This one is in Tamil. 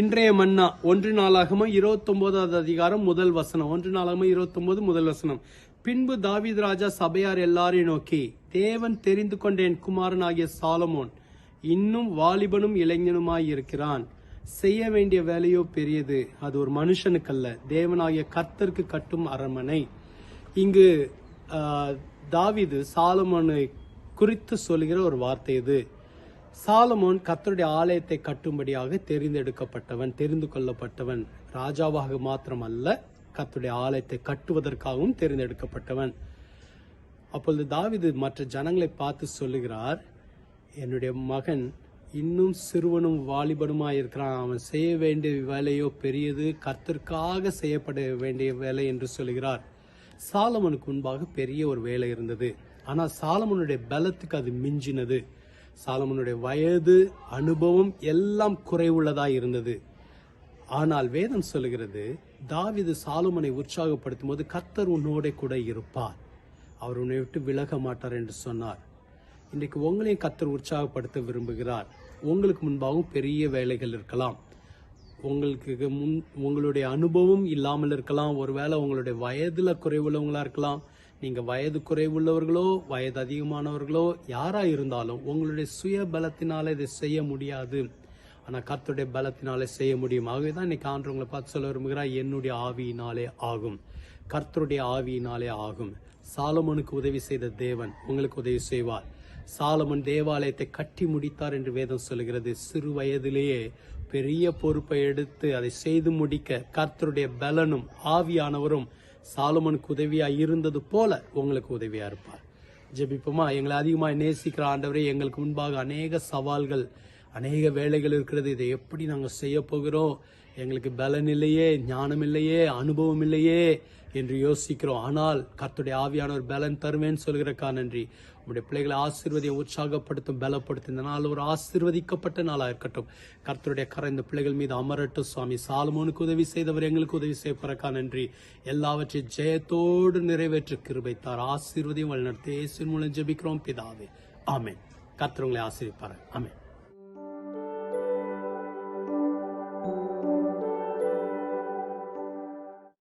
இன்றைய மன்னா ஒன்று நாளாகம இருபத்தி ஒன்பதாவது அதிகாரம் முதல் வசனம். ஒன்று நாளாகம இருபத்தி ஒன்பது முதல் வசனம். பின்பு தாவித் ராஜா சபையார் எல்லாரையும் நோக்கி தேவன் தெரிந்து கொண்ட என் குமாரனாகிய சாலமோன் இன்னும் வாலிபனும் இளைஞனுமாய் இருக்கிறான். செய்ய வேண்டிய வேலையோ பெரியது. அது ஒரு மனுஷனுக்கல்ல. தேவனாகிய கர்த்தருக்கு கட்டும் அரண்மனை. இங்கு தாவிது சாலமோனை குறித்து சொல்லுகிற ஒரு வார்த்தை இது. சாலமோன் கத்தருடைய ஆலயத்தை கட்டும்படியாக தெரிந்தெடுக்கப்பட்டவன் தெரிந்து கொள்ளப்பட்டவன். ராஜாவாக மாத்திரமல்ல கத்துடைய ஆலயத்தை கட்டுவதற்காகவும் தெரிந்தெடுக்கப்பட்டவன். அப்பொழுது தாவிது மற்ற ஜனங்களை பார்த்து சொல்லுகிறார் என்னுடைய மகன் இன்னும் சிறுவனும் வாலிபனுமா இருக்கிறான் அவன் செய்ய வேண்டிய வேலையோ பெரியது கத்திற்காக செய்யப்பட வேண்டிய வேலை என்று சொல்கிறார் சாலமனுக்கு முன்பாக பெரிய ஒரு வேலை இருந்தது. ஆனால் சாலமனுடைய பலத்துக்கு அது மிஞ்சினது. சாலமனுடைய வயது அனுபவம் எல்லாம் குறைவுள்ளதா இருந்தது. ஆனால் வேதம் சொல்லுகிறது தாவீது சாலமனை உற்சாகப்படுத்தும் போது கத்தர் உன்னோட கூட இருப்பார். அவர் உன்னை விட்டு விலக மாட்டார் என்று சொன்னார். இன்றைக்கு உங்களையும் கத்தர் உற்சாகப்படுத்த விரும்புகிறார். உங்களுக்கு முன்பாகவும் பெரிய வேலைகள் இருக்கலாம். உங்களுக்கு முன் உங்களுடைய அனுபவம் இல்லாமல் இருக்கலாம். ஒருவேளை உங்களுடைய வயதில் குறைவுள்ளவங்களா இருக்கலாம். நீங்க வயது குறைவுள்ளவர்களோ வயது அதிகமானவர்களோ யாரா இருந்தாலும் உங்களுடைய சுய பலத்தினால இதை செய்ய முடியாது. ஆனா கர்த்தருடைய பலத்தினாலே செய்ய முடியும். ஆகவே தான் இன்னைக்கு ஆண்டவங்களை பார்த்து சொல்ல விரும்புகிறார் என்னுடைய ஆவியினாலே ஆகும். கர்த்தருடைய ஆவியினாலே ஆகும். சாலமனுக்கு உதவி செய்த தேவன் உங்களுக்கு உதவி செய்வார். சாலமன் தேவாலயத்தை கட்டி முடித்தார் என்று வேதம் சொல்கிறது சிறு வயதிலேயே பெரிய பொறுப்பை எடுத்து அதை செய்து முடிக்க கர்த்தருடைய பலனும் ஆவியானவரும் சாலுமனுக்கு உதவியா இருந்தது போல உங்களுக்கு உதவியா இருப்பார். ஜெபிப்போமா? எங்களை அதிகமாக நேசிக்கிற ஆண்டவரே எங்களுக்கு முன்பாக அநேக சவால்கள் அநேக வேலைகள் இருக்கிறது. இதை எப்படி நாங்கள் செய்ய போகிறோம்? எங்களுக்கு பலன் இல்லையே ஞானம் இல்லையே அனுபவம் இல்லையே என்று யோசிக்கிறோம். ஆனால் கர்த்தருடைய ஆவியானவர் பலன் தருவேன்னு சொல்கிறக்கா நன்றி உங்களுடைய பிள்ளைகளை ஆசீர்வதியை உற்சாகப்படுத்தும் பலப்படுத்தும். இந்த நாள் ஒரு ஆசீர்வதிக்கப்பட்ட நாளாக இருக்கட்டும். கர்த்தருடைய கரை இந்த பிள்ளைகள் மீது அமரட்டும். சுவாமி சாலமோனுக்கு உதவி செய்தவர் எங்களுக்கு உதவி செய்யப்பறக்கா நன்றி எல்லாவற்றையும் ஜெயத்தோடு நிறைவேற்ற கிருபைத்தார் ஆசீர்வதியும் வழிநடத்தி இயேசுவின் மூலம் ஜெபிக்கிறோம். பிதாவே ஆமேன். கர்த்தர் உங்களை ஆசீர்விப்பார் ஆமேன்.